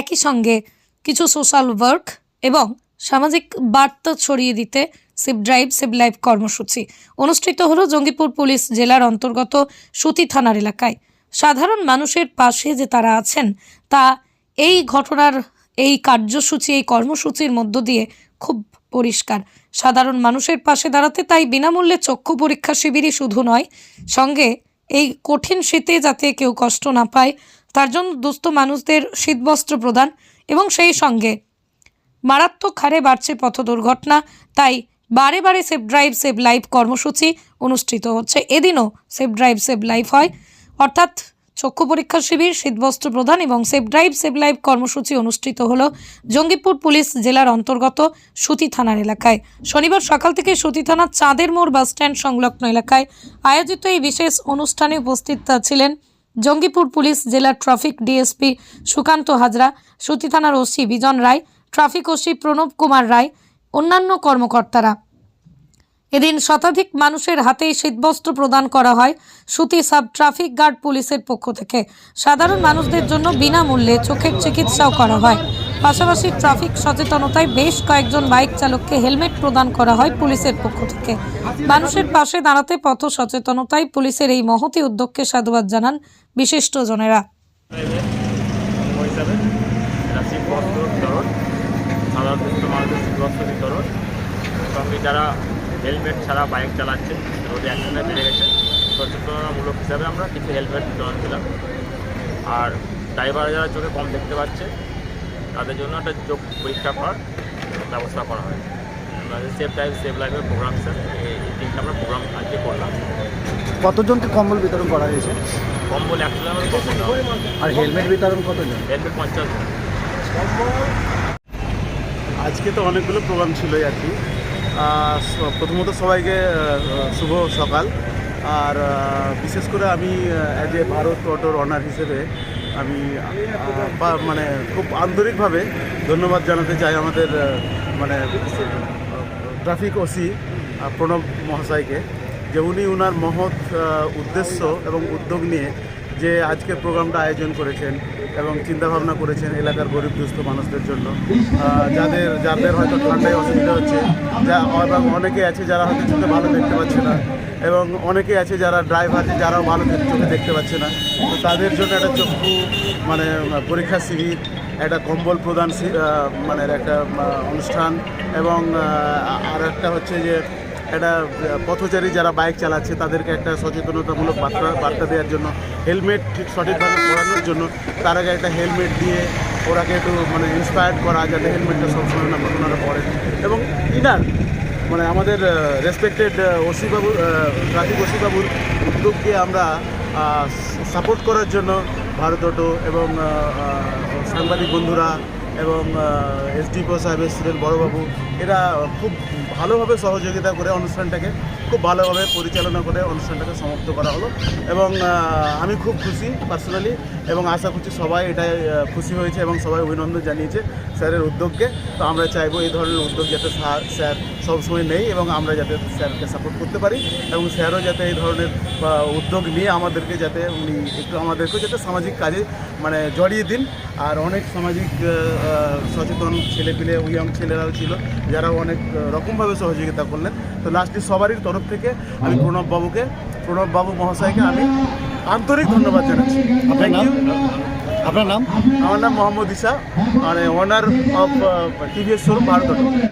একই সঙ্গে কিছু সোশ্যাল ওয়ার্ক এবং সামাজিক বার্তা ছড়িয়ে দিতে সেভ ড্রাইভ সেভ লাইভ কর্মসূচি। অনুষ্ঠিত হলো জঙ্গিপুর পুলিশ জেলার অন্তর্গত সুতি থানার এলাকায়। সাধারণ মানুষের পাশে যে তারা আছেন, তা এই ঘটনার, এই কার্যসূচি, এই কর্মসূচির মধ্য দিয়ে খুব পরিষ্কার। সাধারণ মানুষের পাশে দাঁড়াতে তাই বিনামূল্যে চক্ষু পরীক্ষা শিবিরই শুধু নয়, সঙ্গে এই কঠিন শীতে যাতে কেউ কষ্ট না পায় তার জন্য দুস্থ মানুষদের শীতবস্ত্র প্রদান এবং সেই সঙ্গে মারাত্মক হারে বাড়ছে পথ দুর্ঘটনা, তাই বারে বারে সেভ ড্রাইভ সেভ লাইফ কর্মসূচি অনুষ্ঠিত হচ্ছে। এদিনও সেভ ড্রাইভ সেভ লাইফ হয়। অর্থাৎ চক্ষু পরীক্ষা শিবির, শীতবস্ত্র প্রদান এবং সেভ ড্রাইভ সেভ লাইভ কর্মসূচি অনুষ্ঠিত হল জঙ্গিপুর পুলিশ জেলার অন্তর্গত সুতি থানার এলাকায়। শনিবার সকাল থেকে সুতি থানার চাঁদের মোড় বাসস্ট্যান্ড সংলগ্ন এলাকায় আয়োজিত এই বিশেষ অনুষ্ঠানে উপস্থিত ছিলেন জঙ্গিপুর পুলিশ জেলার ট্রাফিক ডিএসপি সুকান্ত হাজরা, সতী থানার OC Bijan Roy, traffic OC Pranab Kumar Roy, অন্যান্য কর্মকর্তারা। এদিন শতাধিক মানুষের হাতেই শীতবস্ত্র প্রদান করা হয় সুতি সাব ট্রাফিক গার্ড পুলিশের পক্ষ থেকে। সাধারণ মানুষদের জন্য বিনামূল্যে চোখের চিকিৎসাও করা হয়। পাশাপাশি ট্রাফিক সচেতনতায় বেশ কয়েকজন বাইক চালককে হেলমেট প্রদান করা হয় পুলিশের পক্ষ থেকে। মানুষের পাশে দাঁড়াতে পথ সচেতনতায় পুলিশের এই মহতি উদ্যোগকে সাধুবাদ জানান বিশিষ্টজনেরা। যারা হেলমেট ছাড়া বাইক চালাচ্ছে রোডে অ্যাক্সিডেন্ট বেড়ে গেছে। সচেতনতামূলক হিসাবে আমরা কিছু হেলমেট বিতরণ দিলাম। আর ড্রাইভার যারা চোখে কম দেখতে পাচ্ছে তাদের জন্য একটা চোখ পরীক্ষা করার ব্যবস্থা করা হয়। সেফ ড্রাইভ সেফ লাইফের প্রোগ্রাম স্যার এই তিনটা আমরা প্রোগ্রাম আজকে করলাম। কতজনকে কম্বল বিতরণ করা হয়েছে? কম্বল একশো জনের কম্বল আর হেলমেট বিতরণ কতজন? হেলমেট পঞ্চাশ জন। আজকে তো অনেকগুলো প্রোগ্রাম ছিলই আর কি। প্রথমত সবাইকে শুভ সকাল। আর বিশেষ করে আমি অ্যাজ এ ভারত অটোর অনার হিসেবে আমি মানে খুব আন্তরিকভাবে ধন্যবাদ জানাতে চাই আমাদের মানে ট্রাফিক ওসি প্রণব মহাশয়কে, যে উনি উনার মহৎ উদ্দেশ্য এবং উদ্যোগ নিয়ে যে আজকের প্রোগ্রামটা আয়োজন করেছেন। এবং চিন্তাভাবনা করেছেন এলাকার গরিব দুস্থ মানুষদের জন্য। যাদের যাদের হয়তো ঠান্ডায় অসুবিধা হচ্ছে, যা, এবং অনেকে আছে যারা হয়তো চোখে ভালো দেখতে পাচ্ছে না, এবং অনেকে আছে যারা ড্রাইভার আছে যারাও ভালো চোখে দেখতে পাচ্ছে না। তো তাদের জন্য একটা চক্ষু মানে পরীক্ষা শিবির, একটা কম্বল প্রদান মানে একটা অনুষ্ঠান এবং আর একটা হচ্ছে যে একটা পথচারী যারা বাইক চালাচ্ছে, তাদেরকে একটা সচেতনতামূলক বার্তা বার্তা দেওয়ার জন্য, হেলমেট ঠিক সঠিকভাবে পরানোর জন্য, তার আগে একটা হেলমেট দিয়ে ওরাকে একটু মানে ইন্সপায়ার্ড করা, যাতে হেলমেটটা সবসময় না ওনারা পড়েন এবং ইনার মানে আমাদের রেসপেক্টেড ওসি বাবু ট্রাফিক ওসি বাবুর উদ্যোগকে আমরা সাপোর্ট করার জন্য ভারত অটো এবং সাংবাদিক বন্ধুরা এবং এসডিপো সাহেব এসেছিলেন, বড়োবাবু। এরা খুব ভালোভাবে সহযোগিতা করে অনুষ্ঠানটাকে, খুব ভালোভাবে পরিচালনা করে অনুষ্ঠানটাকে সমাপ্ত করা হলো। এবং আমি খুব খুশি পার্সোনালি এবং আশা করছি সবাই এটাই খুশি হয়েছে এবং সবাই অভিনন্দন জানিয়েছে স্যারের উদ্যোগকে। তো আমরা চাইব এই ধরনের উদ্যোগ যাতে স্যার সবসময় নেই এবং আমরা যাতে স্যারকে সাপোর্ট করতে পারি এবং স্যারও যাতে এই ধরনের উদ্যোগ নিয়ে আমাদেরকে যাতে উনি একটু আমাদেরকে যাতে সামাজিক কাজে মানে জড়িয়ে দিন। আর অনেক সামাজিক সচেতন ছেলেপিলে ইয়ং ছেলেরাও ছিল যারা অনেক রকমভাবে সহযোগিতা করলেন। তো লাস্টে সবারই তরফ থেকে আমি প্রণব বাবুকে প্রণব বাবু মহাশয়কে আমি আন্তরিক ধন্যবাদ জানাচ্ছি। আপনার থ্যাংক নাম? ইউ আপনার নাম? আমার নাম মোহাম্মদ ইসা মানে owner of TVS showroom Bharat